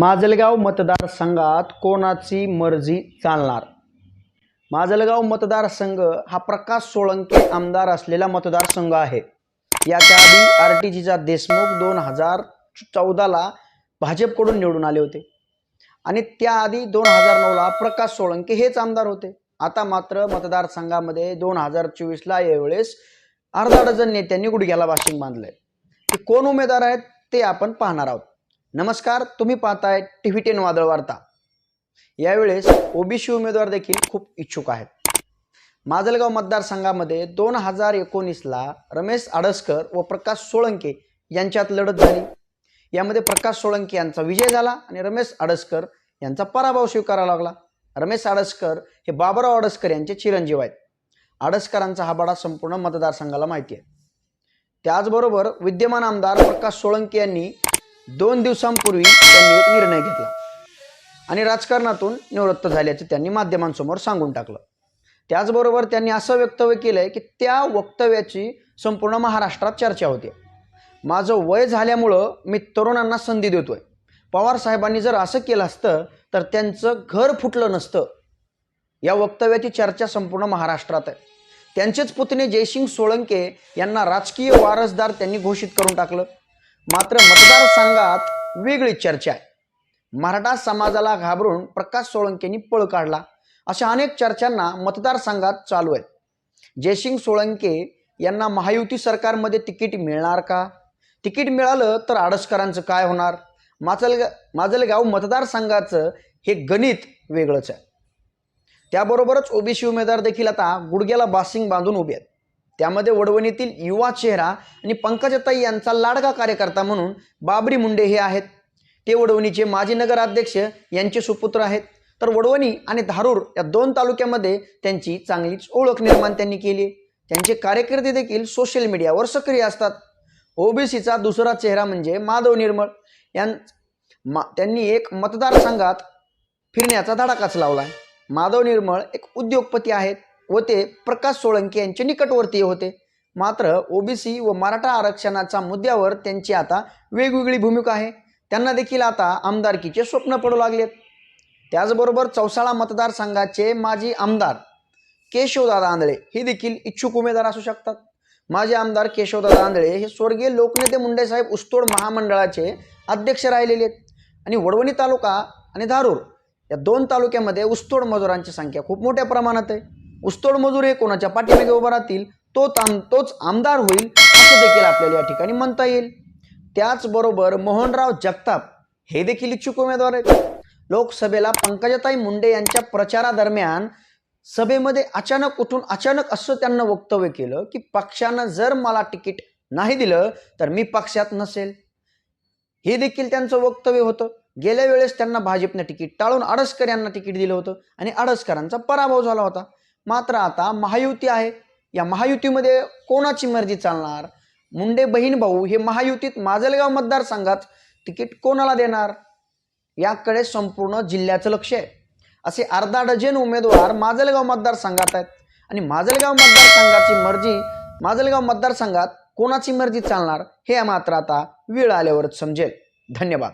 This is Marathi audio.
माजलगाव मतदारसंघात कोणाची मर्जी चालणार? माजलगाव मतदारसंघ हा प्रकाश सोळंके आमदार असलेला मतदारसंघ आहे. याच्या आधी आर टी जीचा देशमुख दोन हजार चौदाला भाजपकडून निवडून आले होते. आणि त्याआधी दोन हजार नऊला प्रकाश सोळंके हेच आमदार होते. आता मात्र मतदारसंघामध्ये दोन हजार चोवीसला यावेळेस अर्धा डझन नेत्यांनी गुडघ्याला वाशिंग बांधलंय. ते कोण उमेदवार आहेत ते आपण पाहणार आहोत. नमस्कार तुम्ही पाहताय टी व्ही टेन वादळ वार्ता. यावेळेस ओबीसी उमेदवार देखील खूप इच्छुक आहेत. माजलगाव मतदारसंघामध्ये दोन हजार एकोणीसला रमेश आडसकर व प्रकाश सोळंके यांच्यात लढत झाली. यामध्ये प्रकाश सोळंके यांचा विजय झाला आणि रमेश आडसकर यांचा पराभव स्वीकारावा लागला. रमेश आडसकर हे बाबराव आडसकर यांचे चिरंजीव आहेत. आडसकरांचा हा बडा संपूर्ण मतदारसंघाला माहिती आहे. त्याचबरोबर विद्यमान आमदार प्रकाश सोळंके यांनी दोन दिवसांपूर्वी त्यांनी एक निर्णय घेतला. आणि राजकारणातून निवृत्त झाल्याचं त्यांनी माध्यमांसमोर सांगून टाकलं. त्याचबरोबर त्यांनी असं वक्तव्य केलंय की त्या वक्तव्याची संपूर्ण महाराष्ट्रात चर्चा होते. माझं वय झाल्यामुळं मी तरुणांना संधी देतोय. पवार साहेबांनी जर असं केलं असतं तर त्यांचं घर फुटलं नसतं. या वक्तव्याची चर्चा संपूर्ण महाराष्ट्रात आहे. त्यांचेच पुतणे जयसिंग सोळंके यांना राजकीय वारसदार त्यांनी घोषित करून टाकलं. मात्र मतदारसंघात वेगळी चर्चा आहे. मराठा समाजाला घाबरून प्रकाश सोळंकेंनी पळ काढला अशा अनेक चर्चांना मतदारसंघात चालू आहेत. जयसिंग सोळंके यांना महायुती सरकारमध्ये तिकीट मिळणार का? तिकीट मिळालं तर आडसकरांचं काय होणार? माजलगा माजलगाव मतदारसंघाचं हे गणित वेगळंच आहे. त्याबरोबरच ओबीसी उमेदवार देखील आता गुडघ्याला बासिंग बांधून उभे आहेत. त्यामध्ये वडवणीतील युवा चेहरा आणि पंकजताई यांचा लाडका कार्यकर्ता म्हणून बाबरी मुंडे हे आहेत. ते वडवणीचे माजी नगराध्यक्ष यांचे सुपुत्र आहेत. तर वडवणी आणि धारूर या दोन तालुक्यामध्ये त्यांची चांगलीच ओळख निर्माण त्यांनी केली त्यांचे कार्यकर्ते देखील सोशल मीडियावर सक्रिय असतात. ओबीसीचा दुसरा चेहरा म्हणजे माधव निर्मळ. यां मा त्यांनी एक मतदारसंघात फिरण्याचा धडाकाच लावला आहे माधव निर्मळ एक उद्योगपती आहेत. व ते प्रकाश सोळंके यांचे निकटवर्तीय होते. मात्र ओबीसी व मराठा आरक्षणाच्या मुद्द्यावर त्यांची आता वेगवेगळी भूमिका आहे. त्यांना देखील आता आमदारकीचे स्वप्न पडू लागलेत. त्याचबरोबर चौसाळा मतदारसंघाचे माजी आमदार केशवदादा आंधळे हे देखील इच्छुक उमेदवार असू शकतात. माजी आमदार केशवदादा आंधळे हे स्वर्गीय लोकनेते मुंडेसाहेब उस्तोड महामंडळाचे अध्यक्ष राहिलेले आहेत. आणि वडवणी तालुका आणि धारूर या दोन तालुक्यामध्ये उस्तोड मजुरांची संख्या खूप मोठ्या प्रमाणात आहे. ऊसतोड मजूर हे कोणाच्या पाठीमागे उभा राहतील तो ताम तोच आमदार होईल असं देखील आपल्याला या ठिकाणी म्हणता येईल. त्याचबरोबर मोहनराव जगताप हे देखील इच्छुक उमेदवार आहेत. लोकसभेला पंकजाताई मुंडे यांच्या प्रचारादरम्यान सभेमध्ये अचानक उठून अचानक असं त्यांना वक्तव्य केलं की पक्षानं जर मला तिकीट नाही दिलं तर मी पक्षात नसेल. हे देखील त्यांचं वक्तव्य होतं. गेल्या वेळेस त्यांना भाजपने तिकीट टाळून आडसकर यांना तिकीट दिलं होतं आणि आडसकरांचा पराभव झाला होता. मात्र आता महायुती आहे. या महायुतीमध्ये कोणाची मर्जी चालणार? मुंडे बहीण भाऊ हे महायुतीत माजलगाव मतदारसंघात तिकीट कोणाला देणार? याकडे संपूर्ण जिल्ह्याचं लक्ष आहे. असे अर्धा डझन उमेदवार माजलगाव मतदारसंघात आहेत. आणि माजलगाव मतदारसंघाची मर्जी माजलगाव मतदारसंघात कोणाची मर्जी चालणार हे मात्र आता वेळ आल्यावरच समजेल. धन्यवाद.